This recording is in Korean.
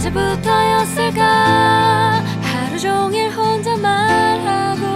언제부터였을까? 하루 종일 혼자 말하고